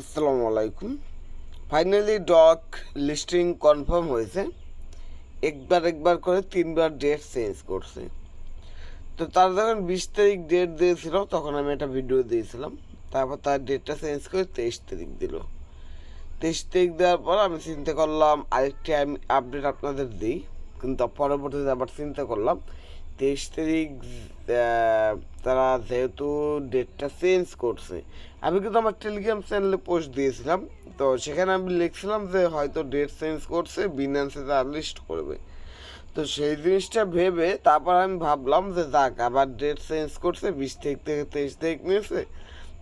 আসসালামু আলাইকুম। Finally doc listing confirm হয়েছে। একবার একবার করে তিনবার ডেট চেঞ্জ করছে। তো তার যখন বিশ তারিখ ডেট দিয়েছিল, তখন আমি একটা ভিডিও দিয়েছিলাম। তারপর তার ডেটটা চেঞ্জ করে তেইশ তারিখ দিল। তেইশ তারিখ দেওয়ার পর আমি চিন্তা করলাম, আরেকটি আমি আপডেট আপনাদের দিই। কিন্তু পরবর্তীতে আবার চিন্তা করলাম তেইশ তারিখ তারা যেহেতু ডেটটা চেঞ্জ করছে। আমি কিন্তু আমার টেলিগ্রাম চ্যানেলে পোস্ট দিয়েছিলাম। তো সেখানে আমি লিখছিলাম যে হয়তো ডেট চেঞ্জ করছে বিনান্সে তারা লিস্ট করবে। তো সেই জিনিসটা ভেবে তারপর আমি ভাবলাম যে যাক, আবার ডেট চেঞ্জ করছে, বিশ তারিখ থেকে তেইশ তারিখ নিয়েছে।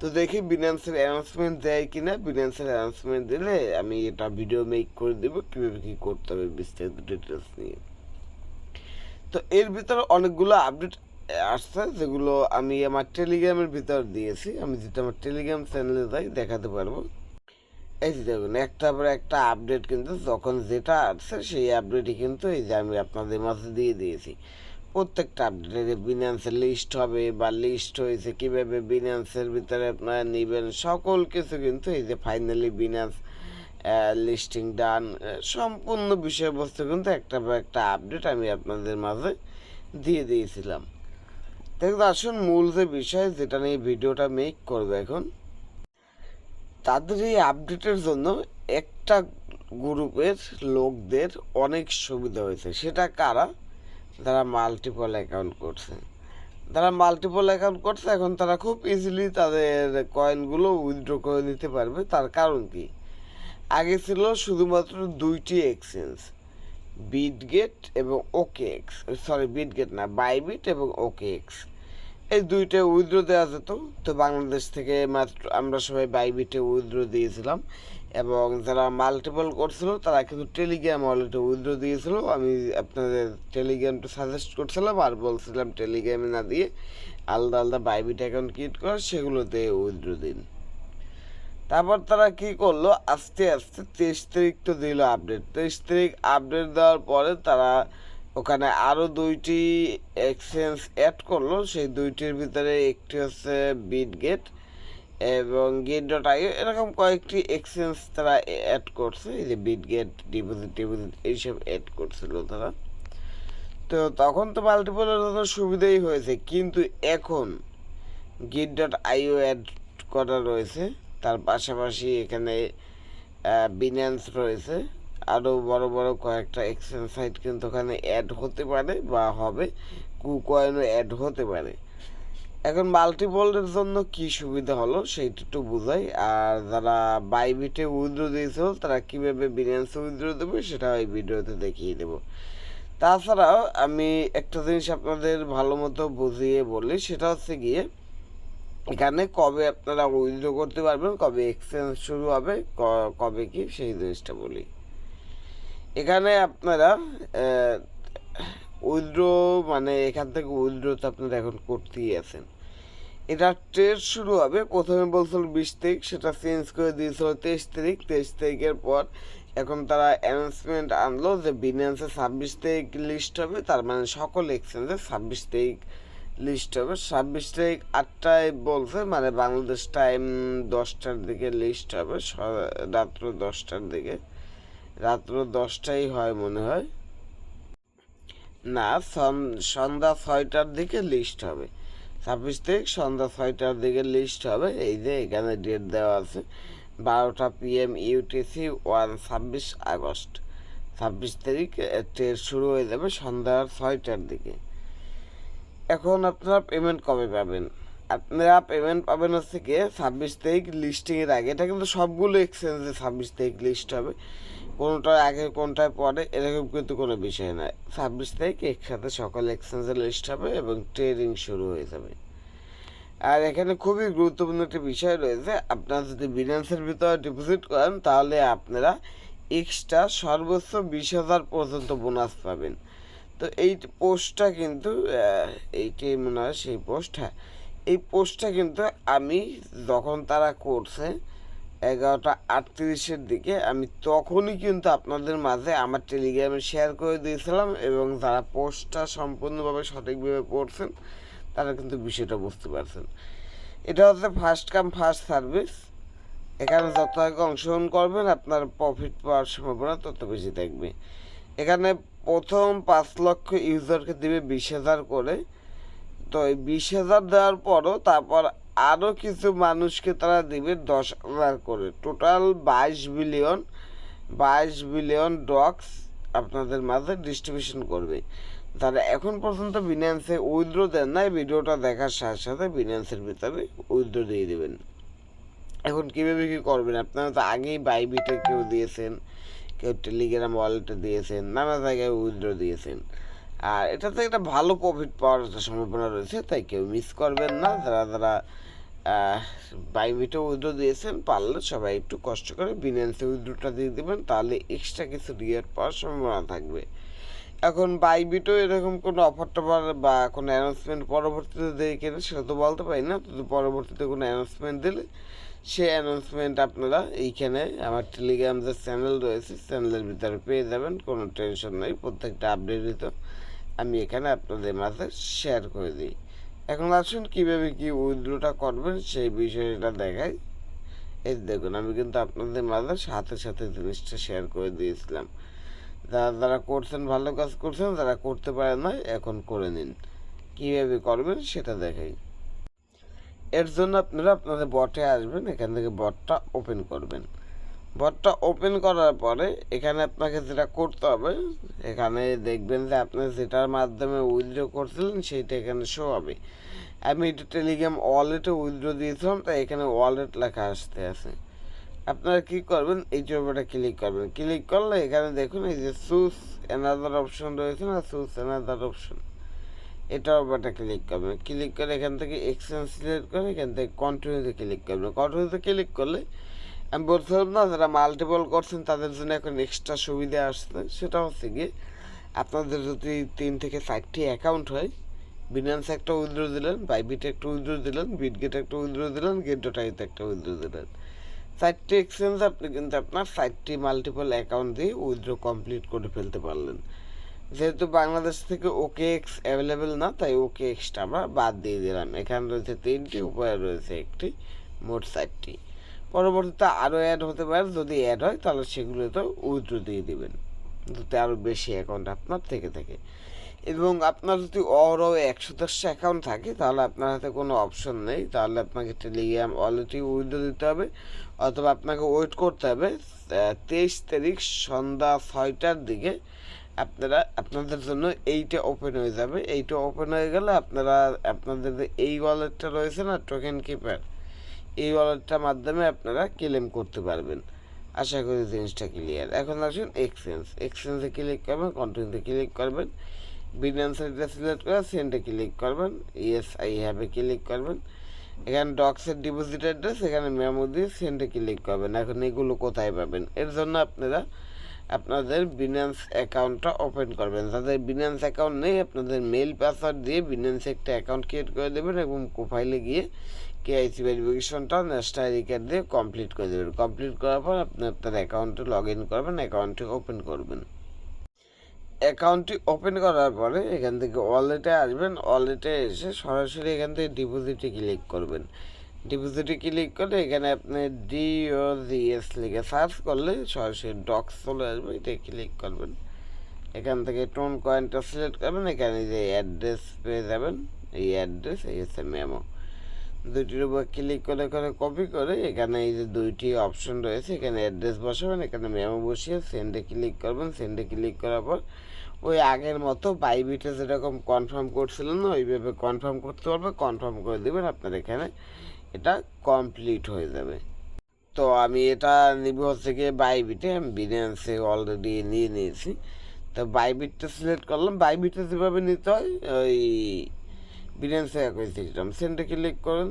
তো দেখি বিনান্সের অ্যানাউন্সমেন্ট দেয় কি না বিনান্সের অ্যানাউন্সমেন্ট দিলে আমি এটা ভিডিও মেক করে দেবো, কীভাবে কী করতে হবে বিস্তারিত ডিটেলস নিয়ে। তো এর ভিতরে অনেকগুলো আপডেট আসছে, যেগুলো আমি আমার টেলিগ্রামের ভিতর দিয়েছি। আমি যেটা আমার টেলিগ্রাম চ্যানেলে যাই, দেখাতে পারব। এই যে দেখুন, একটা পর একটা আপডেট কিন্তু যখন যেটা আসছে, সেই আপডেটই কিন্তু এই যে আমি আপনাদের মাঝে দিয়ে দিয়েছি। প্রত্যেকটা আপডেটে বিনান্সের লিস্ট হবে বা লিস্ট হয়েছে, কীভাবে বিনান্সের ভিতরে আপনারা নেবেন, সকল কিছু কিন্তু এই যে ফাইনালি বিনান্স লিস্টিং ডান সম্পূর্ণ বিষয়বস্তু কিন্তু একটা একটা আপডেট আমি আপনাদের মাঝে দিয়ে দিয়েছিলাম। দেখুন, আসুন মূল যে বিষয় যেটা নিয়ে ভিডিওটা মেক করবে এখন, তাদের এই আপডেটের জন্য একটা গ্রুপের লোকদের অনেক সুবিধা হয়েছে। সেটা কারা? যারা মাল্টিপল অ্যাকাউন্ট করছে। যারা মাল্টিপল অ্যাকাউন্ট করছে, এখন তারা খুব ইজিলি তাদের কয়েনগুলো উইথড্র করে নিতে পারবে। তার কারণ কি? আগে ছিল শুধুমাত্র দুইটি এক্সচেঞ্জ, বিটগেট এবং ওকে এক্স সরি, বিটগেট না, বাইবিট এবং ওকে এক্স এই দুইটা উইথড্র দেওয়া যেত, তো বাংলাদেশ থেকে মাত্র আমরা সবাই বাইবিটে উইথড্র দিয়েছিলাম এবং যারা মাল্টিপল করছিল, তারা কিন্তু টেলিগ্রাম ওয়ালেটে উইথড্র দিয়েছিল। আমি আপনাদের টেলিগ্রামটা সাজেস্ট করছিলাম আর বলছিলাম টেলিগ্রামে না দিয়ে আলাদা আলাদা বাইবিট অ্যাকাউন্ট ক্রিয়েট করে সেগুলোতে উইথড্র দিন। তারপর তারা কি করল? আস্তে আস্তে তেইশ তারিখ তো দিল আপডেট তেইশ তারিখ আপডেট দেওয়ার পরে তারা ওখানে আরও দুইটি এক্সচেঞ্জ অ্যাড করল। সেই দুইটির ভিতরে একটি হচ্ছে বিট গেট এবং গেট ডট আই এরকম কয়েকটি এক্সচেঞ্জ তারা অ্যাড করছে। এই যে বিট গেট ডিপোজিট ডিপোজিট এইসব অ্যাড করছিল তারা। তো তখন তো মাল্টিপলের জন্য সুবিধাই হয়েছে। কিন্তু এখন গিট ডট আইও অ্যাড করা রয়েছে। তার পাশাপাশি এখানে বিনান্স রয়েছে। আরও বড় বড় কয়েকটা এক্সচেঞ্জ সাইট কিন্তু ওখানে অ্যাড হতে পারে বা হবে। কুকয়েনও অ্যাড হতে পারে। এখন মাল্টিপলের জন্য কি সুবিধা হলো সেইটা একটু বোঝাই। আর যারা বাইবিটে উইথড্র দিয়েছিল তারা কীভাবে বিনান্সে উইথড্র দেবে সেটা এই ভিডিওতে দেখিয়ে দেবো। তাছাড়াও আমি একটা জিনিস আপনাদের ভালো মতো বুঝিয়ে বলি, সেটা হচ্ছে গিয়ে এখানে কবে আপনারা উইথড্র করতে পারবেন, কবে এক্সচেঞ্জ শুরু হবে কবে কি সেই জিনিসটা বলি। এখানে আপনারা উইথড্র মানে এখান থেকে উইথড্র তো আপনারা এখন করতেই আছেন। এটা ট্রেড শুরু হবে, প্রথমে বলছিল বিশ তারিখ, সেটা চেঞ্জ করে দিয়েছিল তেইশ তারিখ, তেইশ তারিখের পর এখন তারা অ্যানাউন্সমেন্ট আনলো যে বিনান্সে ছাব্বিশ তারিখ লিস্ট হবে, তার মানে সকল এক্সচেঞ্জে ছাব্বিশ তারিখ লিস্ট হবে। ছাব্বিশ তারিখ আটটায় বলছে মানে বাংলাদেশ টাইম দশটার দিকে লিস্ট হবে রাত্র দশটার দিকে। রাত্র দশটাই হয় মনে হয়। না, সন- সন্ধ্যা ছয়টার দিকে লিস্ট হবে। ছাব্বিশ তারিখ সন্ধ্যা ছয়টার দিকে লিস্ট হবে। এই যে এখানে ডেট দেওয়া আছে, বারোটা পিএম ইউটিসি ওয়ান ছাব্বিশ আগস্ট। ছাব্বিশ তারিখ ট্রেড শুরু হয়ে যাবে সন্ধ্যা ছয়টার দিকে। এখন আপনারা পেমেন্ট কবে পাবেন? আপনারা পেমেন্ট পাবেন হচ্ছে গিয়ে ছাব্বিশ তারিখ লিস্টিংয়ের আগে। এটা কিন্তু সবগুলো এক্সচেঞ্জে ছাব্বিশ তারিখ লিস্ট হবে। কোনোটার আগে কোনটায় পরে, এরকম কিন্তু কোনো বিষয় নয় ছাব্বিশ তারিখ একসাথে সকল এক্সচেঞ্জে লিস্ট হবে এবং ট্রেডিং শুরু হয়ে যাবে। আর এখানে খুবই গুরুত্বপূর্ণ একটি বিষয় রয়েছে। আপনারা যদি বিনান্সের ভিতরে ডিপোজিট করেন, তাহলে আপনারা এক্সট্রা সর্বোচ্চ বিশ হাজার পর্যন্ত বোনাস পাবেন। তো এই পোস্টটা কিন্তু এইটাই মনে হয় সেই পোস্ট হ্যাঁ এই পোস্টটা কিন্তু আমি যখন তারা করছে এগারোটা আটত্রিশের দিকে, আমি তখনই কিন্তু আপনাদের মাঝে আমার টেলিগ্রামে শেয়ার করে দিয়েছিলাম এবং যারা পোস্টটা সম্পূর্ণভাবে সঠিকভাবে পড়ছেন, তারা কিন্তু বিষয়টা বুঝতে পারছেন। এটা হচ্ছে ফার্স্ট কাম ফার্স্ট সার্ভিস এখানে যত আগে অংশগ্রহণ করবেন, আপনার প্রফিট পাওয়ার সম্ভাবনা তত বেশি থাকবে। এখানে প্রথম পাঁচ লক্ষ ইউজারকে দিবে বিশ হাজার করে। তো এই বিশ হাজার দেওয়ার পরও তারপর আরও কিছু মানুষকে তারা দিবে দশ হাজার করে। টোটাল বাইশ বিলিয়ন বাইশ বিলিয়ন ডক্স আপনাদের মাঝে ডিস্ট্রিবিউশন করবে। তারা এখন পর্যন্ত বিনান্সে উইথড্র দেন না ভিডিওটা দেখার সাথে সাথে বিনান্সের ভিতরে উইথড্র দিয়ে দেবেন। এখন কীভাবে কী করবেন? আপনারা তো আগেই বাইবিটে কেউ দিয়েছেন। কেউ টেলিগ্রাম ওয়ালেটে দিয়েছেন, নানা জায়গায় উইথড্র দিয়েছেন। আর এটাতে একটা ভালো প্রফিট পাওয়ার সম্ভাবনা রয়েছে, তাই কেউ মিস করবেন না। যারা যারা বাইমিটে উইথড্র দিয়েছেন, পারলে সবাই একটু কষ্ট করে বিনান্সে উইথড্রটা দিয়ে দেবেন, তাহলে এক্সট্রা কিছু রিয়ার পাওয়ার সম্ভাবনা থাকবে। এখন বাইবিটও এরকম কোনো অফার টফার বা কোনো অ্যানাউন্সমেন্ট পরবর্তীতে দেয় কিনা সেটা তো বলতে পারি না, তো পরবর্তীতে কোনো অ্যানাউন্সমেন্ট দিলে সে অ্যানাউন্সমেন্ট আপনারা এইখানে আমার টেলিগ্রাম যে চ্যানেল রয়েছে চ্যানেলের ভিতরে পেয়ে যাবেন, কোনো টেনশন নেই, প্রত্যেকটা আপডেট তো আমি এখানে আপনাদের মাঝে শেয়ার করে দিই। এখন আসুন কীভাবে কী উইথড্রোটা করবেন সেই বিষয়টা দেখাই। এই দেখুন, আমি কিন্তু আপনাদের মাঝে সাথে সাথে জিনিসটা শেয়ার করে দিয়েছিলাম। যারা যারা করছেন, ভালো কাজ করছেন, যারা করতে পারেন না এখন করে নিন। কীভাবে করবেন সেটা দেখাই। এর জন্য আপনারা আপনাদের বটে আসবেন, এখান থেকে বটটা ওপেন করবেন। বটটা ওপেন করার পরে এখানে আপনাকে যেটা করতে হবে, এখানে দেখবেন যে আপনি যেটার মাধ্যমে উইথড্র করছিলেন, সেইটা এখানে শো হবে। আমি এটা টেলিগ্রাম ওয়ালেটে উইথড্র দিয়েছিলাম, তাই এখানে ওয়ালেট লেখা আসতে আছে। আপনারা কী করবেন? এই উপরে ক্লিক করবেন। ক্লিক করলে এখানে দেখুন, এই যে সুস এনাদার অপশন রয়েছে না? সুস এনাদার অপশন এটার উপরটা ক্লিক করবেন। ক্লিক করে এখান থেকে এক্সচেঞ্জ সিলেক্ট করে এখান থেকে কন্টিনিউতে ক্লিক করবেন। কন্টিনিউতে ক্লিক করলে আমি বলছিলাম না, যারা মাল্টিপল করছেন, তাদের জন্য এখন এক্সট্রা সুবিধা আসছে। সেটা হচ্ছে গিয়ে আপনাদের যদি তিন থেকে চারটি অ্যাকাউন্ট হয় বিনান্স একটা উইথড্র দিলেন বাইবিট একটা উইথড্র দিলেন বিটগেট একটা উইথড্র দিলেন গেট ডোটাইতে একটা উইথড্র দিলেন। চারটি এক্সচেঞ্জ আপনি কিন্তু আপনার চারটি মাল্টিপল অ্যাকাউন্ট দিয়ে উইথড্র কমপ্লিট করে ফেলতে পারলেন। যেহেতু বাংলাদেশ থেকে ওকে এক্স অ্যাভেলেবেল না, তাই ওকে এক্সটা আমরা বাদ দিয়ে দিলাম। এখানে রয়েছে তিনটি উপায় রয়েছে একটি, মোট চারটি। পরবর্তীতে আরও অ্যাড হতে পারে, যদি অ্যাড হয়, তাহলে সেগুলোতে উইথড্র দিয়ে দেবেন। যাতে আরও বেশি অ্যাকাউন্ট আপনার থেকে থাকে। এবং আপনার যদি অরও একশো দশটা অ্যাকাউন্ট থাকে, তাহলে আপনার হাতে কোনো অপশন নেই। তাহলে আপনাকে টেলিগ্রাম অলরেডি উইথড্র দিতে হবে, অথবা আপনাকে ওয়েট করতে হবে তেইশ তারিখ সন্ধ্যা ছয়টার দিকে আপনারা, আপনাদের জন্য এইটা ওপেন হয়ে যাবে। এইটা ওপেন হয়ে গেলে আপনারা, আপনাদের এই ওয়ালেটটা রয়েছে না টোকেন কিপার এই ওয়ালেটটার মাধ্যমে আপনারা ক্লেম করতে পারবেন। আশা করি জিনিসটা ক্লিয়ার এখন আসুন এক্সচেঞ্জ এক্সচেঞ্জে ক্লিক করবেন কন্টিনিউতে ক্লিক করবেন। বিনান্সারটা সিলেক্ট করে সেন্টে ক্লিক করবেন ইয়েস আই হ্যাভে ক্লিক করবেন। এখানে ডক্সের ডিপোজিট অ্যাড্রেস এখানে মেমো দিয়ে সেন্টে ক্লিক করবেন। এখন এগুলো কোথায় পাবেন? এর জন্য আপনারা, আপনাদের বিনান্স অ্যাকাউন্টটা ওপেন করবেন। যাদের বিনান্স অ্যাকাউন্ট নেই, আপনাদের মেল পাসওয়ার্ড দিয়ে বিনান্স একটা অ্যাকাউন্ট ক্রিয়েট করে দেবেন এবং প্রোফাইলে গিয়ে কেআইসি ভেরিফিকেশনটা ন্যাশনাল আইডি কার্ড দিয়ে কমপ্লিট করে দেবেন। কমপ্লিট করার পর আপনি আপনার অ্যাকাউন্টে লগ ইন করবেন অ্যাকাউন্টটি ওপেন করবেন। অ্যাকাউন্টটি ওপেন করার পরে এখান থেকে ওয়ালেটে আসবেন। ওয়ালেটে এসে সরাসরি এখান থেকে ডিপোজিটে ক্লিক করবেন। ডিপোজিটে ক্লিক করে এখানে আপনি ডিও জিএস লিখে সার্চ করলে সরাসরি ডক্স চলে আসবে এটা ক্লিক করবেন। এখান থেকে টোন কয়েনটা সিলেক্ট করবেন, এখানে যে অ্যাড্রেস পেয়ে যাবেন, এই অ্যাড্রেস এই হচ্ছে মেমো দুইটির উপর ক্লিক করে করে কপি করে এখানে এই যে দুইটি অপশন রয়েছে, এখানে অ্যাড্রেস বসাবেন, এখানে মেমো বসিয়ে সেন্ডে ক্লিক করবেন। সেন্ডে ক্লিক করার পর ওই আগের মতো বাইবিটে যেরকম কনফার্ম করছিলেন না, ওইভাবে কনফার্ম করতে পারবে কনফার্ম করে দেবেন, আপনার এখানে এটা কমপ্লিট হয়ে যাবে। তো আমি এটা নিব হচ্ছে গিয়ে বাইবিটে আমি বিনান্সে অলরেডি নিয়ে নিয়েছি। তো বাইবিটটা সিলেক্ট করলাম বাইবিটে যেভাবে নিতে হয়, ওই বিনান্সে একই সিস্টেম সেন্টে ক্লিক করুন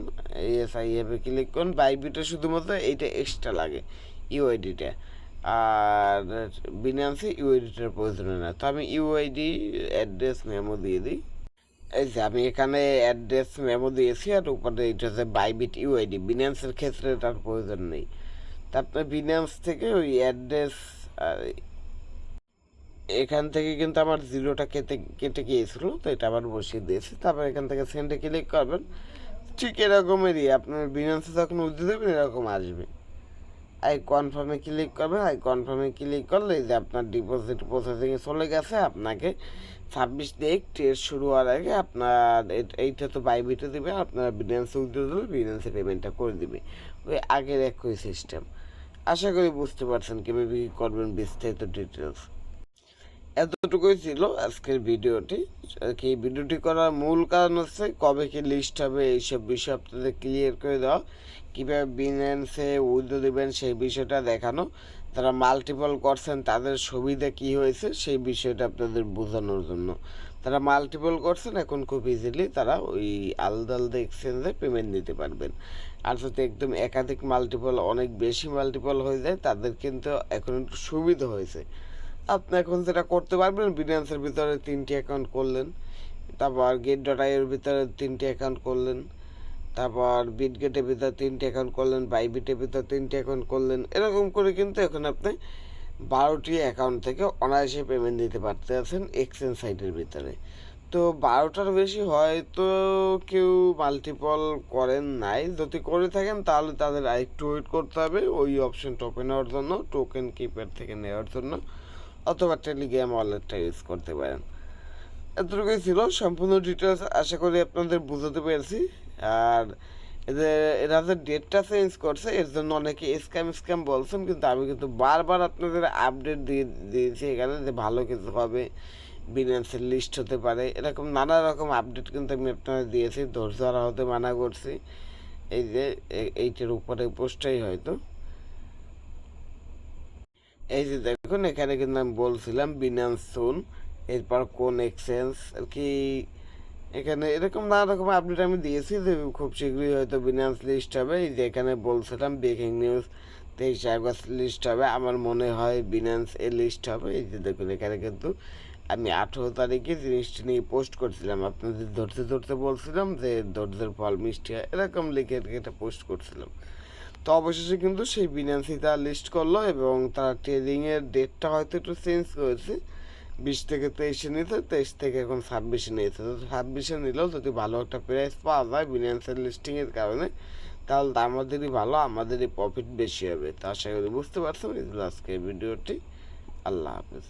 এস আই এফে ক্লিক করুন বাইবিটে শুধুমাত্র এইটা এক্সট্রা লাগে ইউআইডিটা আর বিনান্সে ইউআইডিটার প্রয়োজন না। তো আমি ইউআইডি অ্যাড্রেস মেমো দিয়ে দিই। এই যে আমি এখানে অ্যাড্রেস মেমো দিয়েছি আর উপরে এটা হচ্ছে বাইবিট ইউআইডি বিনান্সের ক্ষেত্রে তার প্রয়োজন নেই। তারপরে বিনান্স থেকে ওই অ্যাড্রেস এখান থেকে কিন্তু আমার জিরোটা কেটে কেটে গিয়েছিল, তো এটা আবার বসিয়ে দিয়েছি। তারপর এখান থেকে সেন্ডে ক্লিক করবেন। ঠিক এরকমেরই, আপনার বিনান্সে যখন উঠতে দেবেন, এরকম আসবে। আই কনফার্মে ক্লিক করবেন আই কনফার্মে ক্লিক করলে যে আপনার ডিপোজিট প্রসেসিংয়ে চলে গেছে, আপনাকে ছাব্বিশ তারিখ টেস্ট শুরু হওয়ার আগে আপনার এইটা তো বাইবিটে দেবে, আপনার বিনান্স উইথড্র দিলে বিনান্সে পেমেন্টটা করে দিবে। ওই আগের একই সিস্টেম আশা করি বুঝতে পারছেন কীভাবে কী করবেন বিস্তারিত ডিটেলস এতটুকুই ছিল আজকের ভিডিওটি। কি ভিডিওটি করার মূল কারণ হচ্ছে কবে কি লিস্ট হবে, এইসব বিষয় আপনাদের ক্লিয়ার করে দেওয়া। কীভাবে বিনান্সে উইথড্র দেবেন সেই বিষয়টা দেখানো। তারা মাল্টিপল করছেন, তাদের সুবিধা কি হয়েছে সেই বিষয়টা আপনাদের বোঝানোর জন্য। তারা মাল্টিপল করছেন, এখন খুব ইজিলি তারা ওই আলাদা আলাদা এক্সচেঞ্জে পেমেন্ট দিতে পারবেন। আর যদি একদম একাধিক মাল্টিপল অনেক বেশি মাল্টিপল হয়ে যায়, তাদের কিন্তু এখন একটু সুবিধা হয়েছে। আপনি এখন যেটা করতে পারবেন বিনান্সের ভিতরে তিনটি অ্যাকাউন্ট করলেন, তারপর গেট ডট ভিতরে তিনটি অ্যাকাউন্ট করলেন, তারপর বিটগেটের ভিতরে তিনটি অ্যাকাউন্ট করলেন বাইবিটের ভিতরে তিনটি অ্যাকাউন্ট করলেন, এরকম করে কিন্তু এখন আপনি বারোটি অ্যাকাউন্ট থেকে অনায়াসে পেমেন্ট দিতে পারতে আছেন এক্সচেঞ্জ সাইটের ভিতরে। তো বারোটার বেশি হয়তো কেউ মাল্টিপল করেন নাই, যদি করে থাকেন তাহলে তাদের আরেকটু ওয়েট করতে হবে, ওই অপশনটা ওপেন হওয়ার জন্য টোকেন কিপ্যাড থেকে নেওয়ার জন্য। অথবা টেলিগ্রাম ওয়ালেটটা ইউজ করতে পারেন। এতটুকুই ছিল, সম্পূর্ণ ডিটেলস আশা করি আপনাদের বুঝাতে পেরেছি। আর এদের, এরা যে ডেটটা চেঞ্জ করছে, এর জন্য অনেকে স্ক্যাম স্ক্যাম বলছেন, কিন্তু আমি কিন্তু বারবার আপনাদের আপডেট দিয়ে দিয়েছি এখানে যে ভালো কিছু হবে বিনান্সের লিস্ট হতে পারে, এরকম নানা রকম আপডেট কিন্তু আমি আপনাদের দিয়েছি, ধৈর্য হতে মানা করছি। এই যে এইটার উপরে পোস্টটাই হয়তো। এই যে দেখুন, এখানে কিন্তু আমি বলছিলাম বিনান্স সুন এরপর কোন এক্সচেঞ্জ আর কি এখানে এরকম নানা রকম আপডেট আমি দিয়েছি যে খুব শীঘ্রই হয়তো বিনান্স লিস্ট হবে। এই যে এখানে বলছিলাম ব্রেকিং নিউজ তেইশ আগস্ট লিস্ট হবে। আমার মনে হয় বিনান্স এর লিস্ট হবে। এই যে দেখুন, এখানে কিন্তু আমি আঠেরো তারিখে জিনিসটি নিয়ে পোস্ট করছিলাম। আপনাদের ধরতে ধরতে বলছিলাম যে ধৈর্যের ফল মিষ্টি হয়, এরকম লিখে এটা পোস্ট করছিলাম। তো অবশেষে কিন্তু সেই বিনান্সই তারা লিস্ট করল এবং তারা ট্রেডিংয়ের ডেটটা হয়তো একটু চেঞ্জ করেছে। বিশ থেকে তেইশে নিতে তেইশ থেকে এখন ছাব্বিশে নিয়েছে। তো ছাব্বিশে নিলেও যদি ভালো একটা প্রাইস পাওয়া যায় বিনান্সের লিস্টিংয়ের কারণে, তাহলে আমাদেরই ভালো, আমাদেরই প্রফিট বেশি হবে। তা আশা করি বুঝতে পারছেন। আজকের ভিডিওটি। আল্লাহ হাফেজ।